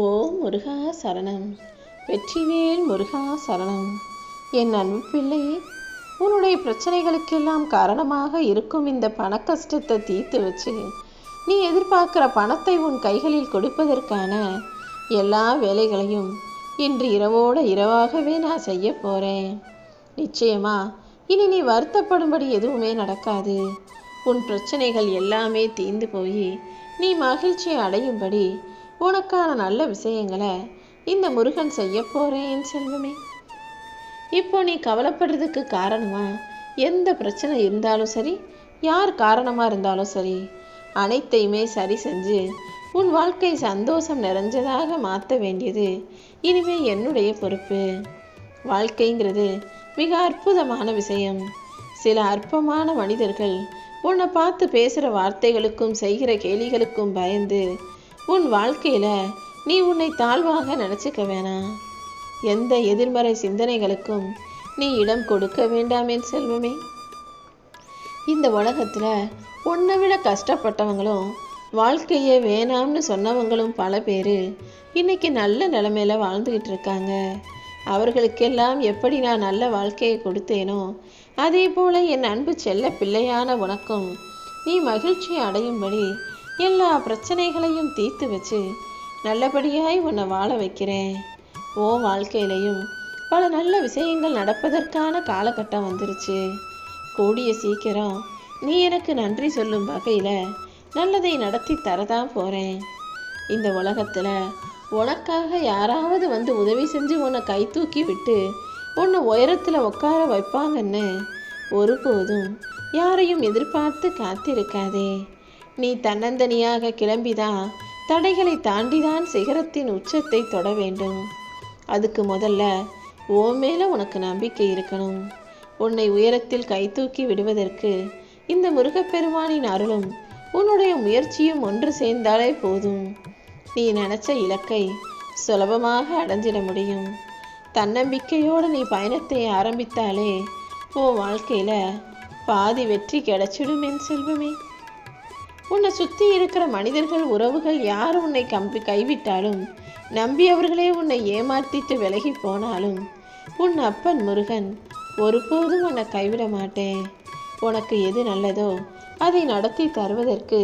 ஓ முருகா சரணம். வெற்றிவேல் முருகா சரணம். என் அன்பு பிள்ளையே உன்னுடைய பிரச்சனைகளுக்கெல்லாம் காரணமாக இருக்கும் இந்த பண கஷ்டத்தை தீர்த்து வச்சு நீ எதிர்பார்க்கிற பணத்தை உன் கைகளில் கொடுப்பதற்கான எல்லா வேலைகளையும் இன்று இரவோட இரவாகவே நான் செய்ய போகிறேன் நிச்சயமா இனி நீ வருத்தப்படும்படி எதுவுமே நடக்காது. உன் பிரச்சனைகள் எல்லாமே தீர்ந்து போய் நீ மகிழ்ச்சி அடையும்படி உனக்கான நல்ல விஷயங்களை இந்த முருகன் செய்ய போறேன் செல்வமே. இப்போ நீ கவலைப்படுறதுக்கு காரணமா எந்த பிரச்சனை இருந்தாலும் சரி யார் காரணமாக இருந்தாலும் சரி அனைத்தையுமே சரி செஞ்சு உன் வாழ்க்கை சந்தோஷம் நிறைஞ்சதாக மாற்ற வேண்டியது இனிமே என்னுடைய பொறுப்பு. வாழ்க்கைங்கிறது மிக அற்புதமான விஷயம். சில அற்பமான மனிதர்கள் உன்னை பார்த்து பேசுகிற வார்த்தைகளுக்கும் செய்கிற கேலிகளுக்கும் பயந்து உன் வாழ்க்கையில் நீ உன்னை தாழ்வாக நினச்சிக்க வேணாம். எந்த எதிர்மறை சிந்தனைகளுக்கும் நீ இடம் கொடுக்க வேண்டாமேன் செல்வமே. இந்த உலகத்தில் உன்னை விட கஷ்டப்பட்டவங்களும் வாழ்க்கையே வேணாம்னு சொன்னவங்களும் பல பேர் இன்னைக்கு நல்ல நிலமையில் வாழ்ந்துக்கிட்டு இருக்காங்க. அவர்களுக்கெல்லாம் எப்படி நான் நல்ல வாழ்க்கையை கொடுத்தேனோ அதே போல் என் அன்பு செல்ல பிள்ளையான உனக்கும் நீ மகிழ்ச்சி அடையும்படி எல்லா பிரச்சனைகளையும் தீர்த்து வச்சு நல்லபடியாய் உன்னை வாழ வைக்கிறேன். ஓ வாழ்க்கையிலையும் பல நல்ல விஷயங்கள் நடப்பதற்கான காலகட்டம் வந்துருச்சு. கூடிய சீக்கிரம் நீ எனக்கு நன்றி சொல்லும் வகையில் நல்லதை நடத்தி தரதான் போகிறேன் இந்த உலகத்தில் உனக்காக யாராவது வந்து உதவி செஞ்சு உன்னை கை தூக்கி விட்டு உன்னை உயரத்தில் உட்கார வைப்பாங்கன்னு ஒருபோதும் யாரையும் எதிர்பார்த்து காத்திருக்காதே. நீ தன்னந்தனியாக கிளம்பிதான் தடைகளை தாண்டிதான் சிகரத்தின் உச்சத்தை தொட வேண்டும். அதுக்கு முதல்ல ஓ மேல உனக்கு நம்பிக்கை இருக்கணும். உன்னை உயரத்தில் கை தூக்கி விடுவதற்கு இந்த முருகப்பெருமானின் அருளும் உன்னுடைய முயற்சியும் ஒன்று சேர்ந்தாலே போதும். நீ நினைச்ச இலக்கை சுலபமாக அடைஞ்சிட முடியும். தன்னம்பிக்கையோடு நீ பயணத்தை ஆரம்பித்தாலே உன் வாழ்க்கையில் பாதி வெற்றி கிடைச்சிடும் என் செல்வமே. உன்னை சுற்றி இருக்கிற மனிதர்கள் உறவுகள் யார் உன்னை கம்பி கைவிட்டாலும் நம்பியவர்களே உன்னை ஏமாற்றிட்டு விலகி போனாலும் உன் அப்பன் முருகன் ஒருபோதும் உன்னை கைவிட மாட்டேன். உனக்கு எது நல்லதோ அதை நடத்தி தருவதற்கு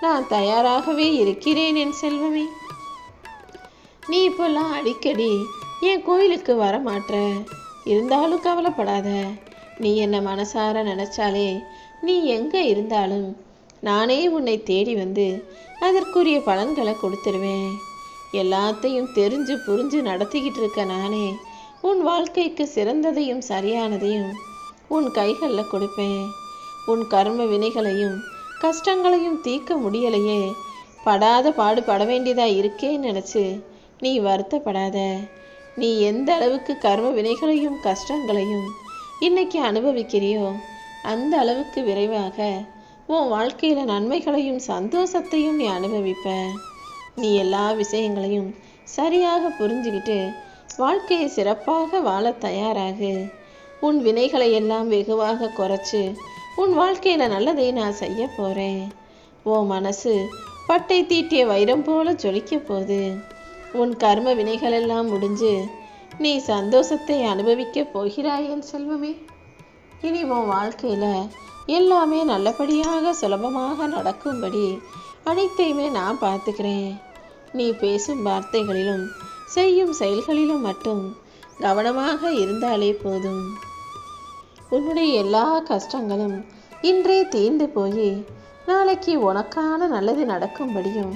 நான் தயாராகவே இருக்கிறேன் என் செல்வமே. நீ இப்போல்லாம் அடிக்கடி என் கோயிலுக்கு வர மாட்ட இருந்தாலும் கவலைப்படாத. நீ என்னை மனசார நினச்சாலே நீ எங்கே இருந்தாலும் நானே உன்னை தேடி வந்து அதற்குரிய பலன்களை கொடுத்துருவேன். எல்லாத்தையும் தெரிஞ்சு புரிஞ்சு நடத்திக்கிட்டு இருக்க நானே உன் வாழ்க்கைக்கு சிறந்ததையும் சரியானதையும் உன் கைகளில் கொடுப்பேன். உன் கர்ம வினைகளையும் கஷ்டங்களையும் தீர்க்க முடியலையே. படாத பாடுபட வேண்டியதாக இருக்கேன்னு நினச்சி நீ வருத்தப்படாத. நீ எந்த அளவுக்கு கர்ம வினைகளையும் கஷ்டங்களையும் இன்னைக்கு அனுபவிக்கிறியோ அந்த அளவுக்கு விரைவாக உன் வாழ்க்கையில் நன்மைகளையும் சந்தோஷத்தையும் நீ அனுபவிப்ப. நீ எல்லா விஷயங்களையும் சரியாக புரிஞ்சுக்கிட்டு வாழ்க்கையை சிறப்பாக வாழ தயாராகு. உன் வினைகளை எல்லாம் வெகுவாக குறைச்சி உன் வாழ்க்கையில் நல்லதை நான் செய்ய போகிறேன் உன் மனசு பட்டை தீட்டிய வைரம் போல ஜொலிக்க போகுது. உன் கர்ம வினைகளெல்லாம் முடிஞ்சு நீ சந்தோஷத்தை அனுபவிக்க போகிறாய் என் செல்வமே. இனி உன் வாழ்க்கையில் எல்லாமே நல்லபடியாக சுலபமாக நடக்கும்படி அனைத்தையுமே நான் பார்த்துக்கிறேன். நீ பேசும் வார்த்தைகளிலும் செய்யும் செயல்களிலும் மட்டும் கவனமாக இருந்தாலே போதும். உன்னுடைய எல்லா கஷ்டங்களும் இன்றே தீர்ந்து போய் நாளைக்கு உனக்கான நல்லது நடக்கும்படியும்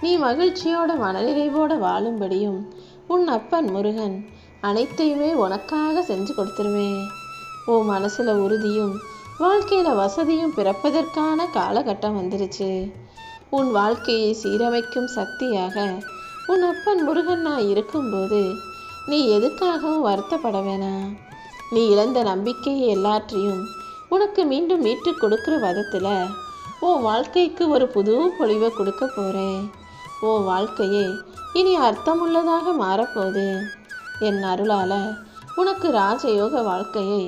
நீ மகிழ்ச்சியோட மனநிறைவோட வாழும்படியும் உன் அப்பன் முருகன் அனைத்தையுமே உனக்காக செஞ்சு கொடுத்துருவேன். உன் மனசில் உறுதியும் வாழ்க்கையில் வசதியும் பிறப்பதற்கான காலகட்டம் வந்துருச்சு. உன் வாழ்க்கையை சீரமைக்கும் சக்தியாக உன் அப்பன் முருகன் நான் இருக்கும்போது நீ எதுக்காகவும் வருத்தப்பட வேணாம். நீ இழந்த நம்பிக்கையை எல்லாற்றையும் உனக்கு மீண்டும் மீட்டு கொடுக்குற விதத்தில் உன் வாழ்க்கைக்கு ஒரு புது பொழிவை கொடுக்க போகிறேன் உன் வாழ்க்கையே இனி அர்த்தமுள்ளதாக மாறப்போகுது. என் அருளால் உனக்கு ராஜயோக வாழ்க்கையை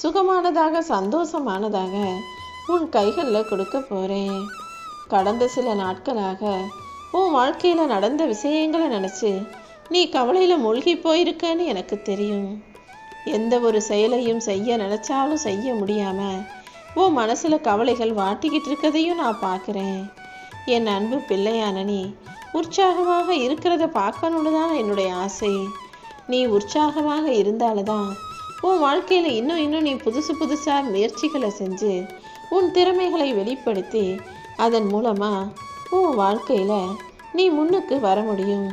சுகமானதாக சந்தோஷமானதாக உன் கைகளில் கொடுக்க போகிறேன் கடந்த சில நாட்களாக உன் வாழ்க்கையில் நடந்த விஷயங்களை நினச்சி நீ கவலையில் மூழ்கி போயிருக்கன்னு எனக்கு தெரியும். எந்த ஒரு செயலையும் செய்ய நினச்சாலும் செய்ய முடியாமல் உன் மனசில் கவலைகள் வாட்டிக்கிட்டு இருக்கதையும் நான் பார்க்குறேன் என் அன்பு பிள்ளையான நீ உற்சாகமாக இருக்கிறத பார்க்கணுன்னு தான் என்னுடைய ஆசை. நீ உற்சாகமாக இருந்தால்தான் உன் வாழ்க்கையில் இன்னும் இன்னும் நீ புதுசு புதுசாக முயற்சிகளை செஞ்சு உன் திறமைகளை வெளிப்படுத்தி அதன் மூலமாக உன் வாழ்க்கையில் நீ முன்னுக்கு வர முடியும்.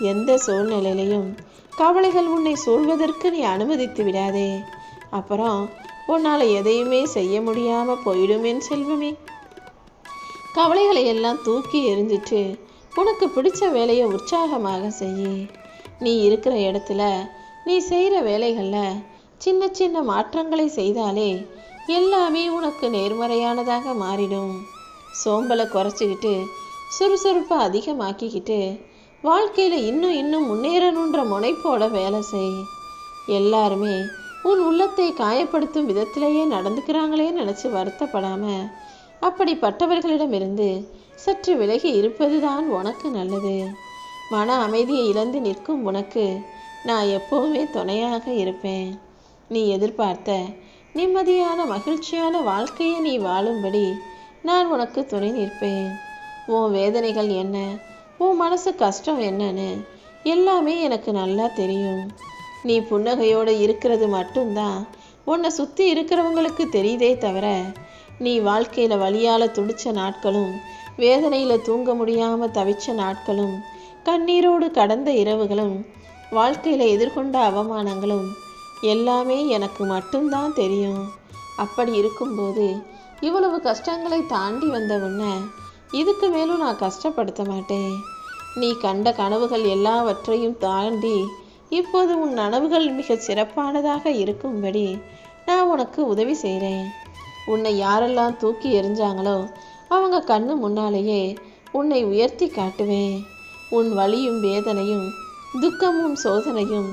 எந்த சூழ்நிலையிலையும் கவலைகள் உன்னை சூழ்வதற்கு நீ அனுமதித்து விடாதே. அப்புறம் உன்னால் எதையுமே செய்ய முடியாமல் போயிடுமேன் செல்வமே. கவலைகளை எல்லாம் தூக்கி எறிஞ்சிட்டு உனக்கு பிடிச்ச வேலையை உற்சாகமாக செய் நீ இருக்கிற இடத்துல நீ செய்கிற வேலைகளில் சின்ன சின்ன மாற்றங்களை செய்தாலே எல்லாமே உனக்கு நேர்மறையானதாக மாறிடும். சோம்பலை குறைச்சிக்கிட்டு சுறுசுறுப்பை அதிகமாக்கிக்கிட்டு வாழ்க்கையில் இன்னும் இன்னும் முன்னேறணுன்ற முனைப்போட வேலை செய். எல்லாருமே உன் உள்ளத்தை காயப்படுத்தும் விதத்திலேயே நடந்துக்கிறாங்களே நினச்சி வருத்தப்படாம அப்படிப்பட்டவர்களிடமிருந்து சற்று விலகி இருப்பதுதான் உனக்கு நல்லது. மன அமைதியை இழந்து நிற்கும் உனக்கு நான் எப்போவுமே துணையாக இருப்பேன். நீ எதிர்பார்த்த நிம்மதியான மகிழ்ச்சியான வாழ்க்கையை நீ வாழும்படி நான் உனக்கு துணை நிற்பேன். உன் வேதனைகள் என்ன? உன் மனசு கஷ்டம் என்னன்னு எல்லாமே எனக்கு நல்லா தெரியும். நீ புன்னகையோடு இருக்கிறது மட்டும்தான் உன்னை சுற்றி இருக்கிறவங்களுக்கு தெரியுதே தவிர நீ வாழ்க்கையில் வழியால் துடித்த நாட்களும் வேதனையில் தூங்க முடியாமல் தவிச்ச நாட்களும் கண்ணீரோடு கடந்த இரவுகளும் வாழ்க்கையில் எதிர்கொண்ட அவமானங்களும் எல்லாமே எனக்கு மட்டும்தான் தெரியும். அப்படி இருக்கும்போது இவ்வளவு கஷ்டங்களை தாண்டி வந்த உன்னை இதுக்கு மேலும் நான் கஷ்டப்படுத்த மாட்டேன். நீ கண்ட கனவுகள் எல்லாவற்றையும் தாண்டி இப்போது உன் நனவுகள் மிக சிறப்பானதாக இருக்கும்படி நான் உனக்கு உதவி செய்கிறேன் உன்னை யாரெல்லாம் தூக்கி எறிஞ்சாங்களோ அவங்க கண்ணு முன்னாலேயே உன்னை உயர்த்தி காட்டுவேன். உன் வலியும் வேதனையும் துக்கமும் சோதனையும்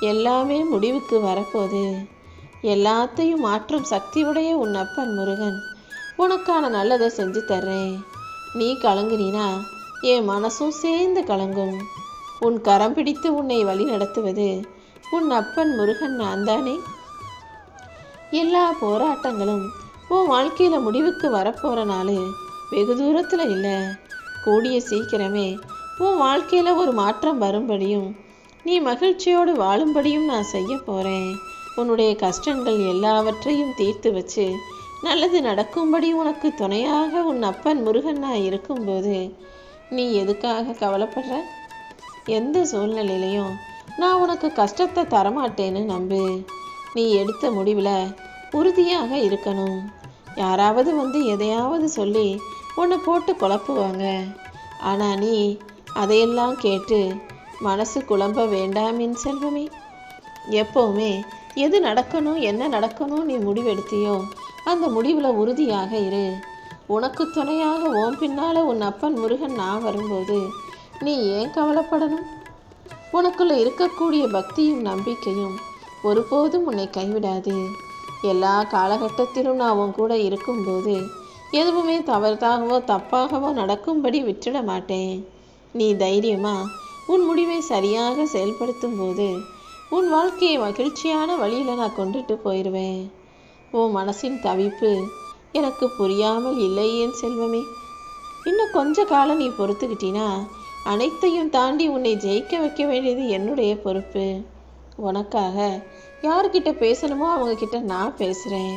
எல்லாமே முடிவுக்கு வரப்போது எல்லாத்தையும் மாற்றும் சக்தியுடைய உன் அப்பன் முருகன் உனக்கான நல்லதை செஞ்சு தர்றேன். நீ கலங்குனினா என் மனசும் சேர்ந்து கலங்கும். உன் கரம் பிடித்து உன்னை வழி நடத்துவது உன் அப்பன் முருகன் நான் தானே? எல்லா போராட்டங்களும் உன் வாழ்க்கையில் முடிவுக்கு வரப்போகிற நாள் வெகு தூரத்தில் இல்லை. கூடிய சீக்கிரமே உன் வாழ்க்கையில் ஒரு மாற்றம் வரும்படியும் நீ மகிழ்ச்சியோடு வாழும்படியும் நான் செய்ய போகிறேன் உன்னுடைய கஷ்டங்கள் எல்லாவற்றையும் தீர்த்து வச்சு நல்லது நடக்கும்படி உனக்கு துணையாக உன் அப்பன் முருகன் நான் இருக்கும்போது நீ எதுக்காக கவலைப்படுற? எந்த சூழ்நிலையிலையும் நான் உனக்கு கஷ்டத்தை தரமாட்டேன்னு நம்பு. நீ எடுத்த முடிவில் உறுதியாக இருக்கணும். யாராவது வந்து எதையாவது சொல்லி உன்னை போட்டு குழப்புவாங்க. ஆனால் நீ அதையெல்லாம் கேட்டு மனசு குழம்ப வேண்டாமின் செல்வமே. எப்போவுமே எது நடக்கணும் என்ன நடக்கணும் நீ முடிவெடுத்தியோ அந்த முடிவில் உறுதியாக இரு. உனக்கு துணையாக ஓம் பின்னால் உன் அப்பன் முருகன் நான் வரும்போது நீ ஏன் கவலைப்படணும்? உனக்குள்ள இருக்கக்கூடிய பக்தியும் நம்பிக்கையும் ஒருபோதும் உன்னை கைவிடாது. எல்லா காலகட்டத்திலும் நான் உன் கூட இருக்கும்போது எதுவுமே தவறுதாகவோ தப்பாகவோ நடக்கும்படி விட்டுட மாட்டேன். நீ தைரியமா? உன் முடிவை சரியாக செயல்படுத்தும் போது உன் வாழ்க்கையை மகிழ்ச்சியான வழியில் நான் கொண்டுட்டு போயிடுவேன் உன் மனசின் தவிப்பு எனக்கு புரியாமல் இல்லையேன் செல்வமே? இன்னும் கொஞ்ச காலம் நீ பொறுத்துக்கிட்டினா அனைத்தையும் தாண்டி உன்னை ஜெயிக்க வைக்க வேண்டியது என்னுடைய பொறுப்பு. உனக்காக யார்கிட்ட பேசணுமோ அவங்கக்கிட்ட நான் பேசுகிறேன்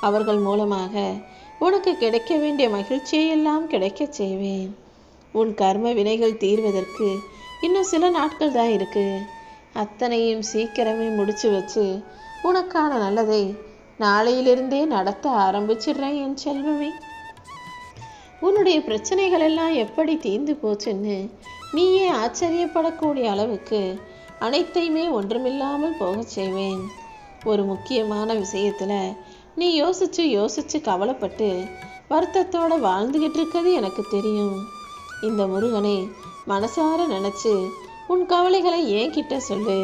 அவர்கள் மூலமாக உனக்கு கிடைக்க வேண்டிய மகிழ்ச்சியை எல்லாம் செய்வேன். உன் கர்ம வினைகள் தீர்வதற்கு இன்னும் சில நாட்கள் தான் இருக்கு. அத்தனையும் சீக்கிரமே முடிச்சு வச்சு உனக்கான நல்லதை நாளையிலிருந்தே நடத்த ஆரம்பிச்சிடுறேன் என் செல்வமே. உன்னுடைய பிரச்சனைகள் எல்லாம் எப்படி தீர்ந்து போச்சுன்னு நீயே ஆச்சரியப்படக்கூடிய அளவுக்கு அனைத்தையுமே ஒன்றுமில்லாமல் போகச் செய்வேன். ஒரு முக்கியமான விஷயத்துல நீ யோசிச்சு யோசிச்சு கவலைப்பட்டு வருத்தத்தோட வாழ்ந்துகிட்டு இருக்கிறது எனக்கு தெரியும். இந்த முருகனை மனசார நினச்சி உன் கவலைகளை ஏன் கிட்ட சொல்லு?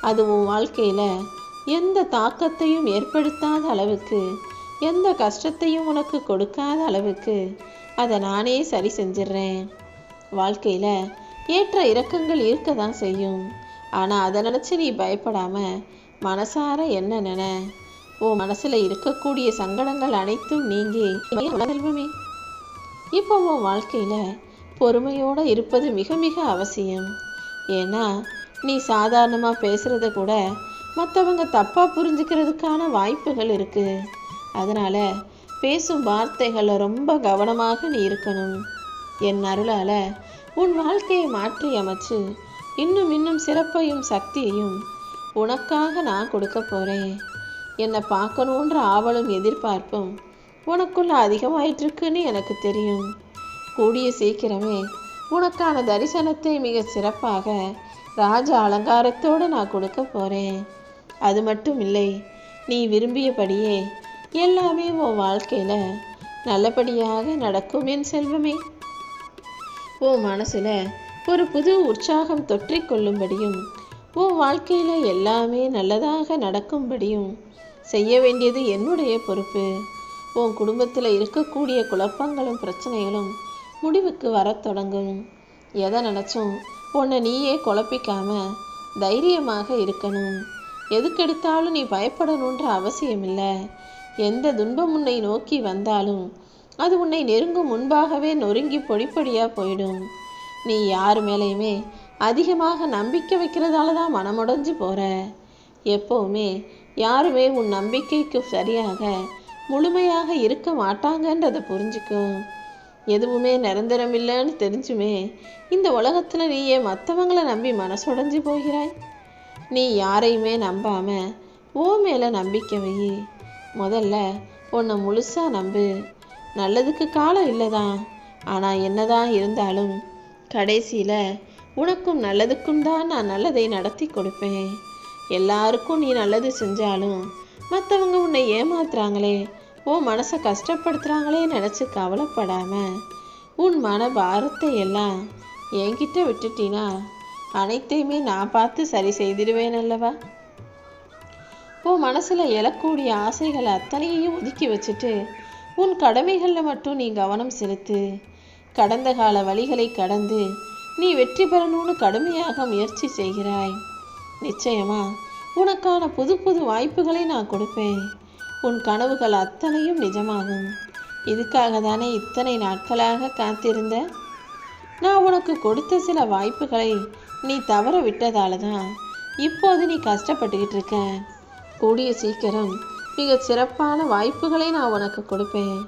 அது உன் வாழ்க்கையில் எந்த தாக்கத்தையும் ஏற்படுத்தாத அளவுக்கு எந்த கஷ்டத்தையும் உனக்கு கொடுக்காத அளவுக்கு அதை நானே சரி செஞ்சிடுறேன் வாழ்க்கையில் ஏற்ற இறக்கங்கள் இருக்க தான் செய்யும். ஆனால் அதை நினச்சி நீ பயப்படாமல் மனசார என்ன நின? உன் மனசில் இருக்கக்கூடிய சங்கடங்கள் அனைத்தும் நீங்கி செல்வமே இப்போ உன் வாழ்க்கையில் பொறுமையோடு இருப்பது மிக மிக அவசியம். ஏன்னா நீ சாதாரணமாக பேசுகிறத கூட மற்றவங்க தப்பாக புரிஞ்சுக்கிறதுக்கான வாய்ப்புகள் இருக்குது அதனால் பேசும் வார்த்தைகளில் ரொம்ப கவனமாக நீ இருக்கணும். என் அருளால் உன் வாழ்க்கையை மாற்றி அமைச்சு இன்னும் இன்னும் சிறப்பையும் சக்தியையும் உனக்காக நான் கொடுக்க போகிறேன் என்னை பார்க்கணுன்ற ஆவலும் எதிர்பார்ப்பும் உனக்குள்ள அதிகமாயிட்டிருக்குன்னு எனக்கு தெரியும். கூடிய சீக்கிரமே உனக்கான தரிசனத்தை மிக சிறப்பாக ராஜ அலங்காரத்தோடு நான் கொடுக்க போகிறேன் அது மட்டும் இல்லை நீ விரும்பியபடியே எல்லாமே உன் வாழ்க்கையில் நல்லபடியாக நடக்கும் என் செல்வமே. உன் மனசில் ஒரு புது உற்சாகம் தொற்றிக்கொள்ளும்படியும் உன் வாழ்க்கையில் எல்லாமே நல்லதாக நடக்கும்படியும் செய்ய வேண்டியது என்னுடைய பொறுப்பு. உன் குடும்பத்தில் இருக்கக்கூடிய குழப்பங்களும் பிரச்சனைகளும் முடிவுக்கு வரத் தொடங்கும். எதை நினச்சும் உன்னை நீயே குழப்பிக்காம தைரியமாக இருக்கணும். எதுக்கெடுத்தாலும் நீ பயப்படணுன்ற அவசியம் இல்லை எந்த துன்பம் உன்னை நோக்கி வந்தாலும் அது உன்னை நெருங்கும் முன்பாகவே நொறுங்கி பொடிப்பொடியாக போயிடும். நீ யார் மேலேயுமே அதிகமாக நம்பிக்கை வைக்கிறதால தான் மனமுடைஞ்சு போகிற எப்போவுமே யாருமே உன் நம்பிக்கைக்கு சரியாக முழுமையாக இருக்க மாட்டாங்கன்றதை புரிஞ்சுக்கும் எதுவுமே நிரந்தரம் இல்லைன்னு தெரிஞ்சுமே இந்த உலகத்தில் நீயே மற்றவங்கள நம்பி மனசுடைஞ்சு போகிறாய்? நீ யாரையுமே நம்பாம ஓ மேலே நம்பிக்கை வை. முதல்ல உன்னை முழுசாக நம்பு. நல்லதுக்கு காலம் இல்லைதான். ஆனால் என்னதான் இருந்தாலும் கடைசியில் உனக்கும் நல்லதுக்கும் தான் நான் நல்லதை நடத்தி கொடுப்பேன். எல்லாருக்கும் நீ நல்லது செஞ்சாலும் மற்றவங்க உன்னை ஏமாத்துறாங்களே உன் மனசை கஷ்டப்படுத்துகிறாங்களே நினச்சி கவலைப்படாமல் உன் மன பாரத்தை எல்லாம் என்கிட்ட விட்டுட்டினா அனைத்தையுமே நான் பார்த்து சரி செய்திடுவேன் அல்லவா? உன் மனசில் எழக்கூடிய ஆசைகள் அத்தனையையும் ஒதுக்கி வச்சுட்டு உன் கடமைகளில் மட்டும் நீ கவனம் செலுத்து கடந்த கால வழிகளை கடந்து நீ வெற்றி பெறணும்னு கடுமையாக முயற்சி செய்கிறாய். நிச்சயமா உனக்கான புது புது வாய்ப்புகளை நான் கொடுப்பேன். உன் கனவுகள் அத்தனையும் நிஜமாகும். இதுக்காக தானே இத்தனை நாட்களாக காத்திருந்த? நான் உனக்கு கொடுத்த சில வாய்ப்புகளை நீ தவற விட்டதால தான் இப்போது நீ கஷ்டப்பட்டுக்கிட்டு இருக்க. கூடிய சீக்கிரம் மிக சிறப்பான வாய்ப்புகளை நான் உனக்கு கொடுப்பேன்.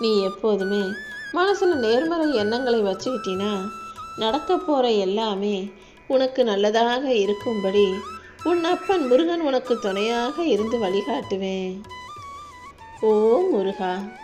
நீ எப்போதுமே மனசில் நேர்மறை எண்ணங்களை வச்சுக்கிட்டினா நடக்க போகிற எல்லாமே உனக்கு நல்லதாக இருக்கும்படி உன் அப்பன் முருகன் உனக்கு துணையாக இருந்து வழிகாட்டுவேன். ஓ முருகா.